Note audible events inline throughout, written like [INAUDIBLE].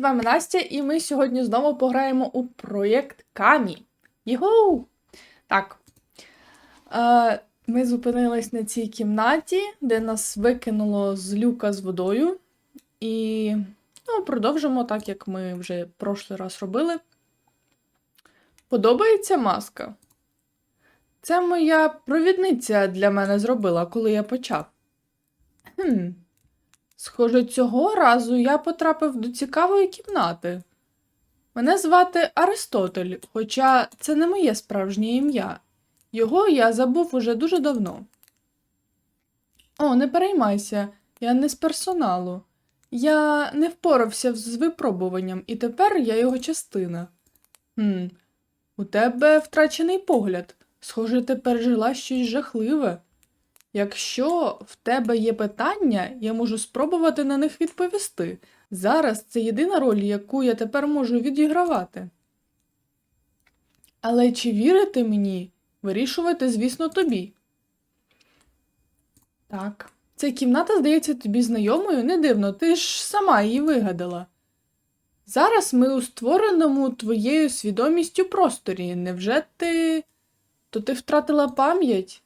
з вами Настя, і ми сьогодні знову пограємо у проєкт Камі. Йоу! Так. Е, ми зупинились на цій кімнаті, де нас викинуло з люка з водою. І ну, продовжимо так, як ми вже прошлий раз робили. Подобається маска? Це моя провідниця для мене зробила, коли я почав. Хм. Схоже, цього разу я потрапив до цікавої кімнати. Мене звати Аристотель, хоча це не моє справжнє ім'я. Його я забув уже дуже давно. О, не переймайся, я не з персоналу. Я не впорався з випробуванням, і тепер я його частина. Хм, у тебе втрачений погляд. Схоже, ти пережила щось жахливе. Якщо в тебе є питання, я можу спробувати на них відповісти. Зараз це єдина роль, яку я тепер можу відігравати. Але чи вірити мені, вирішувати, звісно, тобі. Так, ця кімната здається тобі знайомою, не дивно, ти ж сама її вигадала. Зараз ми у створеному твоєю свідомістю просторі. Невже ти. То ти втратила пам'ять?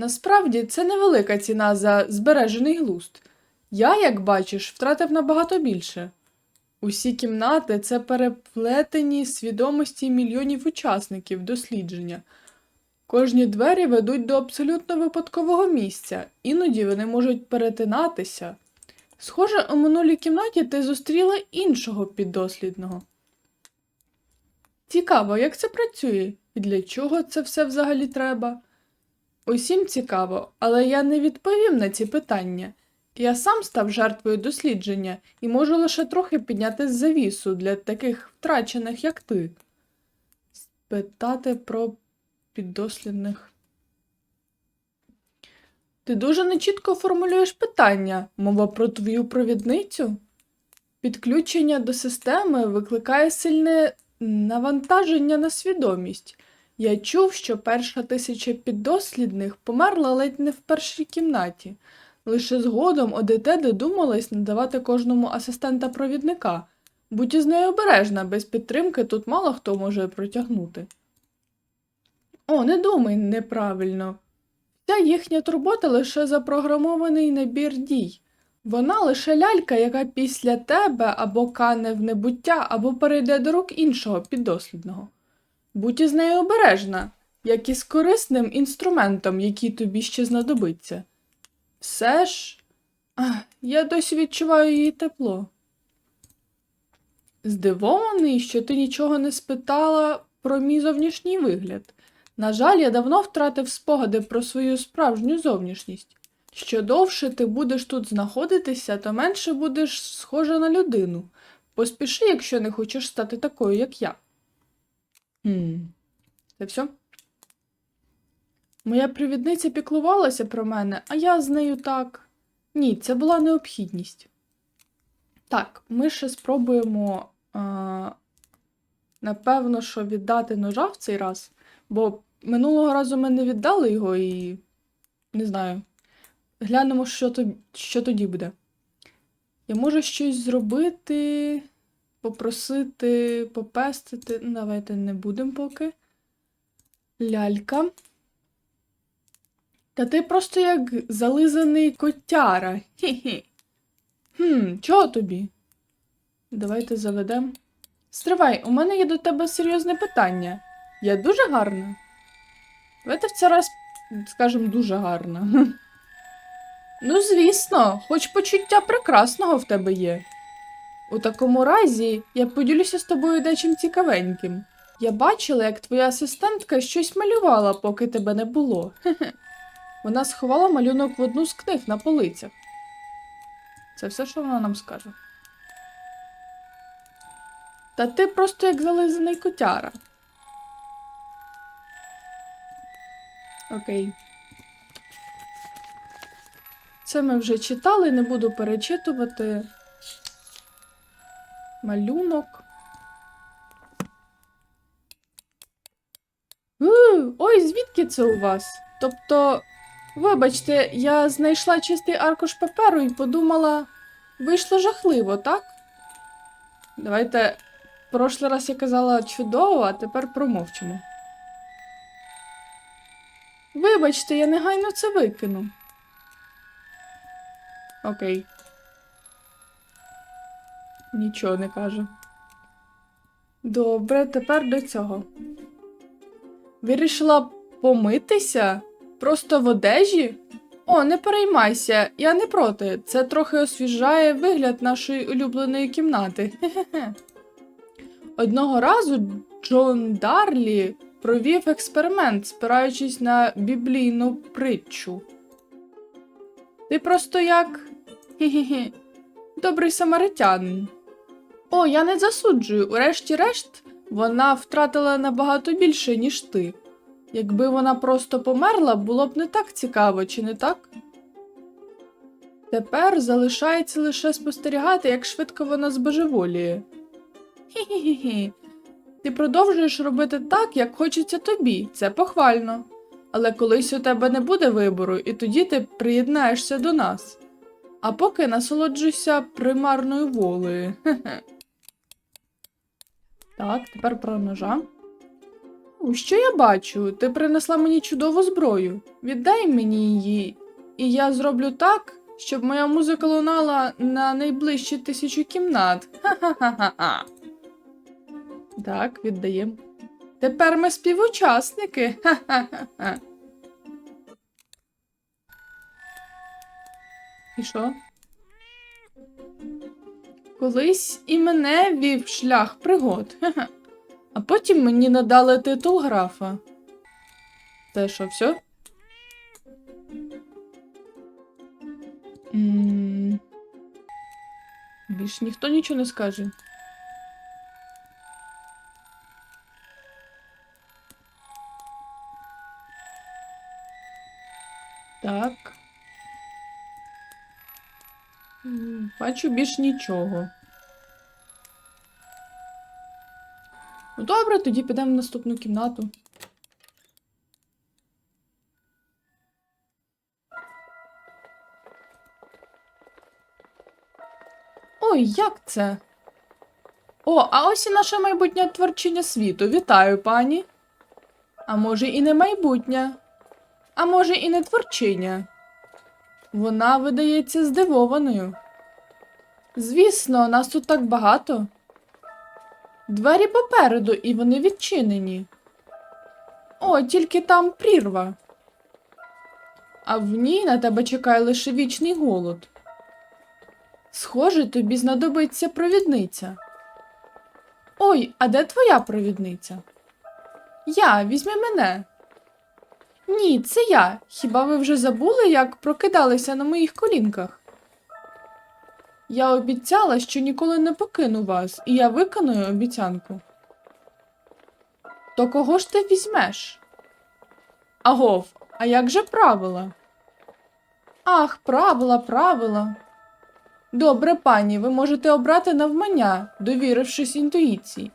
Насправді це невелика ціна за збережений глузд. Я, як бачиш, втратив набагато більше. Усі кімнати це переплетені свідомості мільйонів учасників дослідження. Кожні двері ведуть до абсолютно випадкового місця, іноді вони можуть перетинатися. Схоже, у минулій кімнаті ти зустріла іншого піддослідного. Цікаво, як це працює і для чого це все взагалі треба? Усім цікаво, але я не відповім на ці питання. Я сам став жертвою дослідження і можу лише трохи підняти завісу для таких втрачених, як ти. Спитати про піддослідних. Ти дуже нечітко формулюєш питання, мова про твою провідницю. Підключення до системи викликає сильне навантаження на свідомість. Я чув, що перша тисяча піддослідних померла ледь не в першій кімнаті. Лише згодом ОДТ додумалась надавати кожному асистента провідника. Будь із нею обережна, без підтримки тут мало хто може протягнути. О, не думай неправильно. Вся їхня турбота лише запрограмований набір дій. Вона лише лялька, яка після тебе або кане в небуття, або перейде до рук іншого піддослідного. Будь із нею обережна, як і з корисним інструментом, який тобі ще знадобиться. Все ж, Ах, я досі відчуваю її тепло. Здивований, що ти нічого не спитала про мій зовнішній вигляд. На жаль, я давно втратив спогади про свою справжню зовнішність. Що довше ти будеш тут знаходитися, то менше будеш схожа на людину. Поспіши, якщо не хочеш стати такою, як я. Це все? Моя привідниця піклувалася про мене, а я з нею так. Ні, це була необхідність. Так, ми ще спробуємо, а, напевно, що віддати ножа в цей раз, бо минулого разу ми не віддали його і. не знаю. Глянемо, що, то, що тоді буде. Я можу щось зробити, попросити, попестити. Давайте не будемо поки. Лялька. Та ти просто як зализаний котяра. Хі-хі. Хм, чого тобі? Давайте заведемо. Стривай, у мене є до тебе серйозне питання. Я дуже гарна? Давайте в цей раз скажемо дуже гарна. [LAUGHS] Ну, звісно, хоч почуття прекрасного в тебе є. У такому разі я поділюся з тобою дечим цікавеньким. Я бачила, як твоя асистентка щось малювала, поки тебе не було. Вона сховала малюнок в одну з книг на полицях. Це все, що вона нам скаже. Та ти просто як зализаний котяра. Окей. Це ми вже читали, не буду перечитувати. Малюнок. У, ой, звідки це у вас? Тобто, вибачте, я знайшла чистий аркуш паперу і подумала, вийшло жахливо, так? Давайте. Прошлий раз я казала чудово, а тепер промовчимо. Вибачте, я негайно це викину. Окей. Нічого не каже. Добре, тепер до цього. Вирішила помитися? Просто в одежі? О, не переймайся, я не проти. Це трохи освіжає вигляд нашої улюбленої кімнати. Одного разу Джон Дарлі провів експеримент, спираючись на біблійну притчу. Ти просто як. Добрий самаритянин. О, я не засуджую. Урешті-решт, вона втратила набагато більше, ніж ти. Якби вона просто померла, було б не так цікаво, чи не так? Тепер залишається лише спостерігати, як швидко вона збожеволіє. Хі-хі-хі. Ти продовжуєш робити так, як хочеться тобі, це похвально. Але колись у тебе не буде вибору, і тоді ти приєднаєшся до нас. А поки насолоджуйся примарною волею. Так, тепер про ножа. Що я бачу? Ти принесла мені чудову зброю. Віддай мені її, і я зроблю так, щоб моя музика лунала на найближчі тисячу кімнат. Ха-ха-ха-ха. Так, віддаємо. Тепер ми співучасники. Ха-ха-ха. І що? Колись і мене вів шлях пригод. А потім мені надали титул графа. Це що, все? м Більш ніхто нічого не скаже. Так. Бачу більш нічого. Ну добре, тоді підемо в наступну кімнату. Ой, як це? О, а ось і наше майбутнє творчиня світу. Вітаю, пані. А може, і не майбутнє, а може, і не творчиня. Вона видається здивованою. Звісно, нас тут так багато. Двері попереду, і вони відчинені. О, тільки там прірва. А в ній на тебе чекає лише вічний голод. Схоже, тобі знадобиться провідниця. Ой, а де твоя провідниця? Я, візьми мене. Ні, це я. Хіба ви вже забули, як прокидалися на моїх колінках? Я обіцяла, що ніколи не покину вас, і я виконую обіцянку. То кого ж ти візьмеш? Агов, а як же правила? Ах, правила, правила. Добре, пані, ви можете обрати навмання, довірившись інтуїції.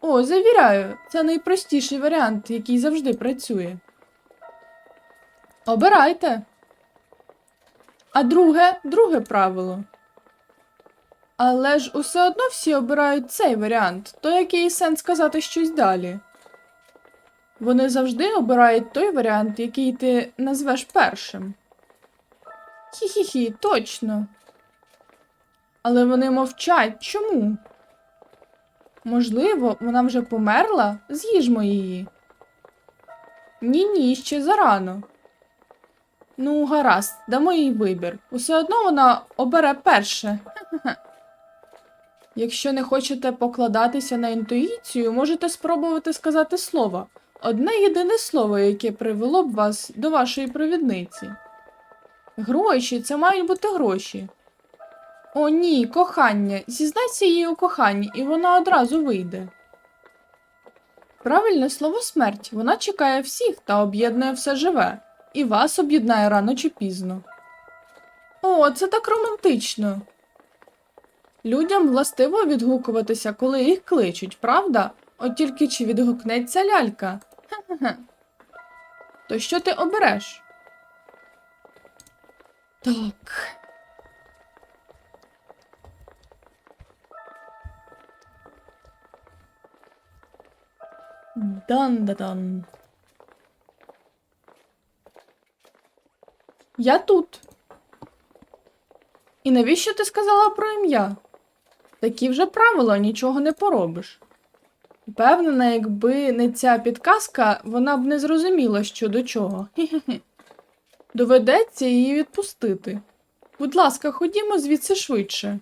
О, завіряю, це найпростіший варіант, який завжди працює. Обирайте. А друге, друге правило. Але ж усе одно всі обирають цей варіант, то який сенс сказати щось далі. Вони завжди обирають той варіант, який ти назвеш першим. Хі-хі-хі, точно. Але вони мовчать. Чому? Можливо, вона вже померла? З'їжмо її. Ні, ні, ще зарано. Ну, гаразд, дамо їй вибір. Усе одно вона обере перше. Якщо не хочете покладатися на інтуїцію, можете спробувати сказати слово. Одне єдине слово, яке привело б вас до вашої провідниці. Гроші, це мають бути гроші. О, ні, кохання. Зізнайся їй у коханні, і вона одразу вийде. Правильне слово смерть. Вона чекає всіх та об'єднує все живе. І вас об'єднає рано чи пізно. О, це так романтично. Людям властиво відгукуватися, коли їх кличуть, правда? От тільки чи відгукнеться лялька? Хе-хе-хе. То що ти обереш? Так. Дан-да-дан. Я тут. І навіщо ти сказала про ім'я? Такі вже правила, нічого не поробиш. Впевнена, якби не ця підказка, вона б не зрозуміла, що до чого. Доведеться її відпустити. Будь ласка, ходімо звідси швидше.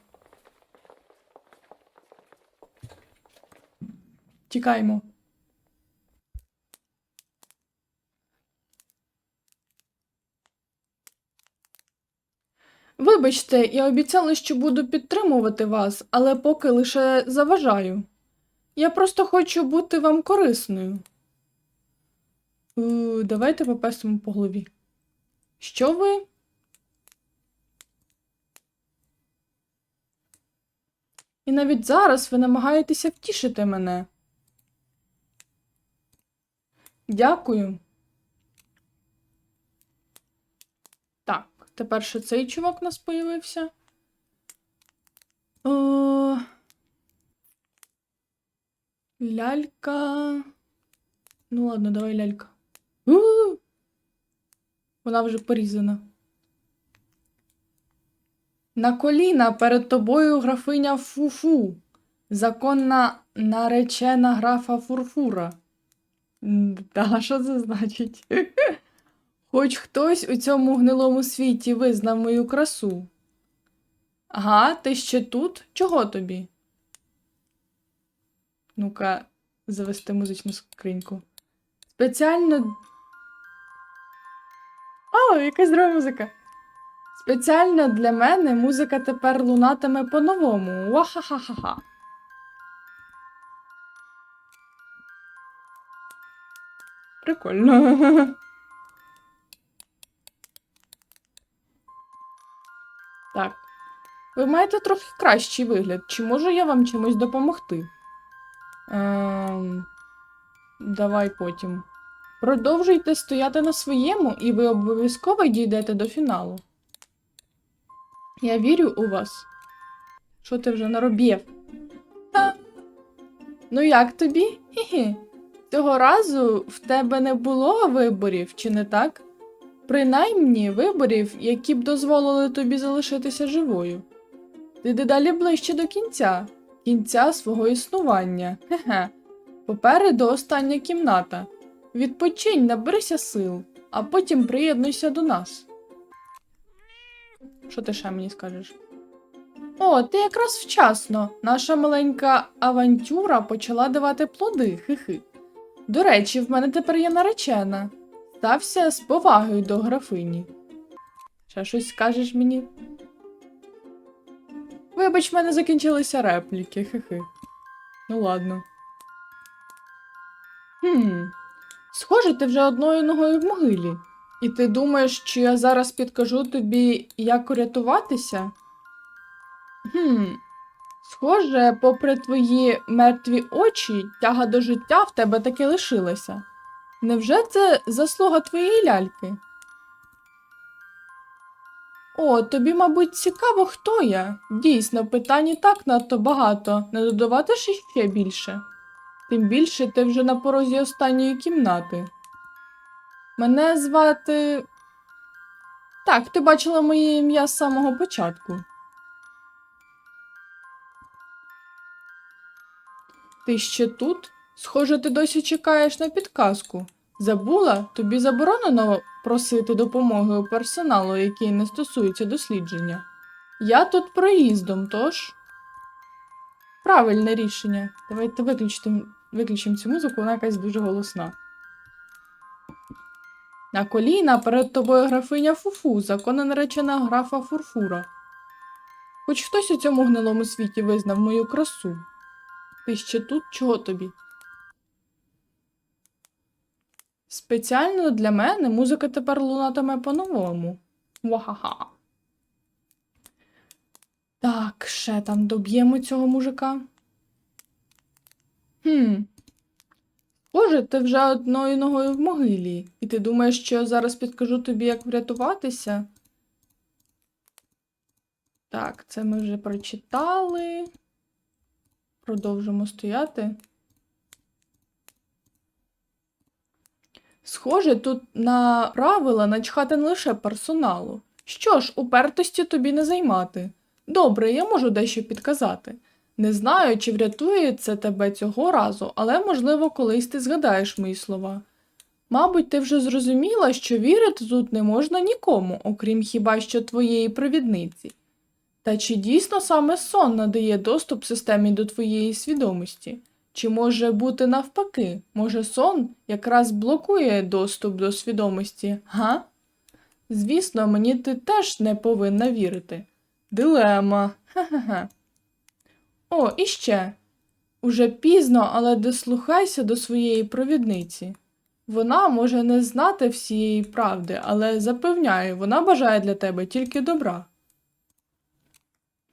Тікаймо. Вибачте, я обіцяла, що буду підтримувати вас, але поки лише заважаю. Я просто хочу бути вам корисною. Е, давайте попестимо по голові. Що ви? І навіть зараз ви намагаєтеся втішити мене. Дякую. Так, тепер ще цей чувак у нас появився. О... Лялька. Ну ладно, давай лялька. У-у-у! Вона вже порізана. На коліна перед тобою графиня Фуфу. Законна наречена графа Фурфура. Та що це значить? [LAUGHS] Хоч хтось у цьому гнилому світі визнав мою красу. Ага, ти ще тут? Чого тобі? Ну-ка, завести музичну скриньку. Спеціально. О, яка здорова музика. Спеціально для мене музика тепер лунатиме по-новому. Вахахахаха. Прикольно. [LAUGHS] Так. Ви маєте трохи кращий вигляд. Чи можу я вам чимось допомогти? Ем... Давай потім. Продовжуйте стояти на своєму, і ви обов'язково дійдете до фіналу. Я вірю у вас. Що ти вже наробів? Та. Ну як тобі? Хі-хі. Цього разу в тебе не було виборів, чи не так? Принаймні виборів, які б дозволили тобі залишитися живою. Ти дедалі ближче до кінця, кінця свого існування. Хе-хе. Попереду остання кімната. Відпочинь, наберися сил, а потім приєднуйся до нас. Що ти ще мені скажеш? О, ти якраз вчасно. Наша маленька авантюра почала давати плоди, хи-хи. До речі, в мене тепер є наречена. Стався з повагою до графині. Ще щось скажеш мені? Вибач, в мене закінчилися репліки, хи-хи. Ну ладно. Хм. Схоже, ти вже одною ногою в могилі. І ти думаєш, що я зараз підкажу тобі, як урятуватися? Хм. Схоже, попри твої мертві очі, тяга до життя в тебе таки лишилася. Невже це заслуга твоєї ляльки? О, тобі, мабуть, цікаво, хто я. Дійсно, питань і так надто багато, не додавати ж ще більше. Тим більше ти вже на порозі останньої кімнати. Мене звати. Так, ти бачила моє ім'я з самого початку. Ти ще тут? Схоже, ти досі чекаєш на підказку. Забула, тобі заборонено просити допомоги у персоналу, який не стосується дослідження. Я тут проїздом, тож. Правильне рішення. Давайте виключимо, цю музику, вона якась дуже голосна. На коліна перед тобою графиня Фуфу, законна наречена графа Фурфура. Хоч хтось у цьому гнилому світі визнав мою красу. Ти ще тут чого тобі? Спеціально для мене музика тепер лунатиме по-новому. Ваха-ха. Так, ще там доб'ємо цього мужика. Хм. Схоже, ти вже одною ногою в могилі, і ти думаєш, що я зараз підкажу тобі, як врятуватися? Так, це ми вже прочитали. Продовжимо стояти. Схоже, тут на правила начхати не лише персоналу. Що ж, упертості тобі не займати. Добре, я можу дещо підказати. Не знаю, чи врятує це тебе цього разу, але можливо колись ти згадаєш мої слова. Мабуть, ти вже зрозуміла, що вірити тут не можна нікому, окрім хіба що твоєї провідниці. Та чи дійсно саме сон надає доступ системі до твоєї свідомості? Чи може бути навпаки? Може сон якраз блокує доступ до свідомості, га? Звісно, мені ти теж не повинна вірити. Дилема. Ха-ха-ха. О, і ще. Уже пізно, але дослухайся до своєї провідниці. Вона може не знати всієї правди, але запевняю, вона бажає для тебе тільки добра.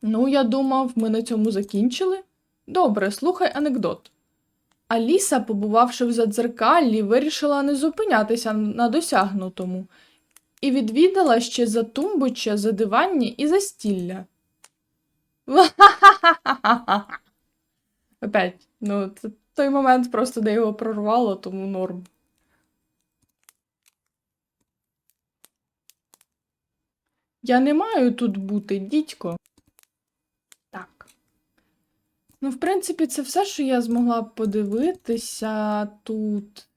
Ну, я думав, ми на цьому закінчили. Добре, слухай анекдот. Аліса, побувавши в задзеркаллі, вирішила не зупинятися на досягнутому і відвідала ще за тумбуча, за диванні і за стілля. [LAUGHS] Опять, ну, це той момент просто де його прорвало, тому норм. Я не маю тут бути, дідько. Ну, в принципі, це все, що я змогла подивитися тут.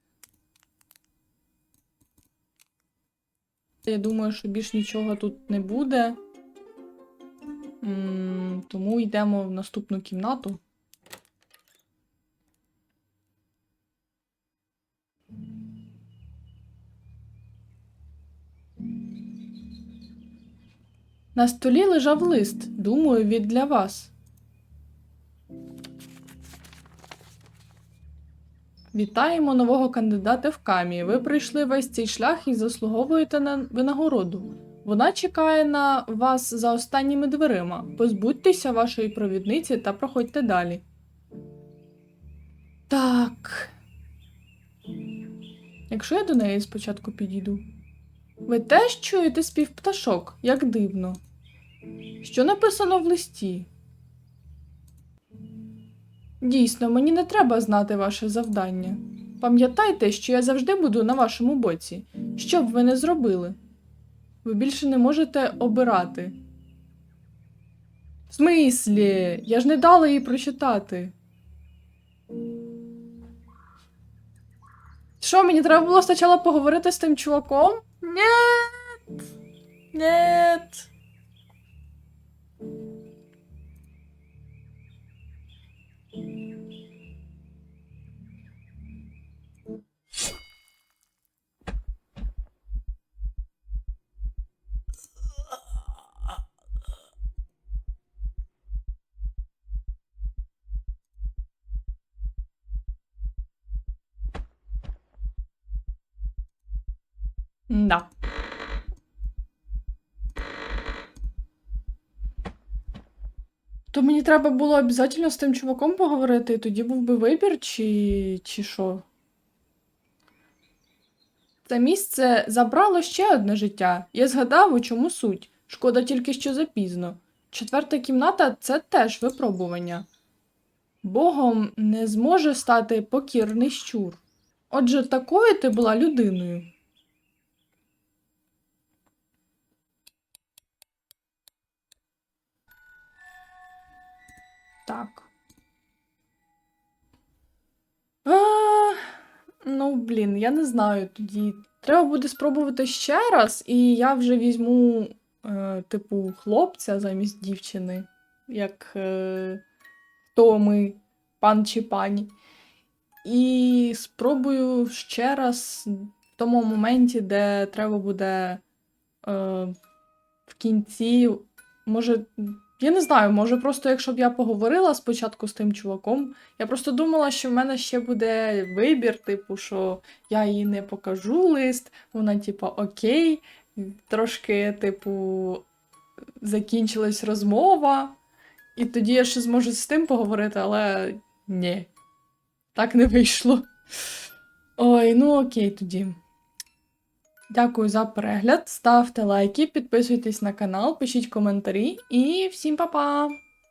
Я думаю, що більш нічого тут не буде. Тому йдемо в наступну кімнату. На столі лежав лист, думаю, від для вас. Вітаємо нового кандидата в камі. Ви пройшли весь цей шлях і заслуговуєте на винагороду. Вона чекає на вас за останніми дверима. Позбудьтеся вашої провідниці та проходьте далі. Так. Якщо я до неї спочатку підійду. Ви теж чуєте спів пташок, як дивно. Що написано в листі? Дійсно, мені не треба знати ваше завдання. Пам'ятайте, що я завжди буду на вашому боці. Що б ви не зробили? Ви більше не можете обирати. В смислі? Я ж не дала їй прочитати. Що, мені треба було спочатку поговорити з тим чуваком? Нет. Нет. Да. То мені треба було обов'язково з тим чуваком поговорити, і тоді був би вибір, чи, чи що? Це місце забрало ще одне життя. Я згадав, у чому суть. Шкода тільки що запізно. Четверта кімната це теж випробування. Богом не зможе стати покірний щур. Отже, такою ти була людиною. А, ну, блін, я не знаю тоді. Треба буде спробувати ще раз, і я вже візьму, е, типу, хлопця замість дівчини, як е, хто ми, пан чи пані. І спробую ще раз в тому моменті, де треба буде е, в кінці, може, я не знаю, може, просто якщо б я поговорила спочатку з тим чуваком, я просто думала, що в мене ще буде вибір, типу, що я їй не покажу лист, вона, типу, окей, трошки, типу, закінчилась розмова, і тоді я ще зможу з тим поговорити, але ні, так не вийшло. Ой, ну окей тоді. Дякую за перегляд. Ставте лайки, підписуйтесь на канал, пишіть коментарі і всім па-па!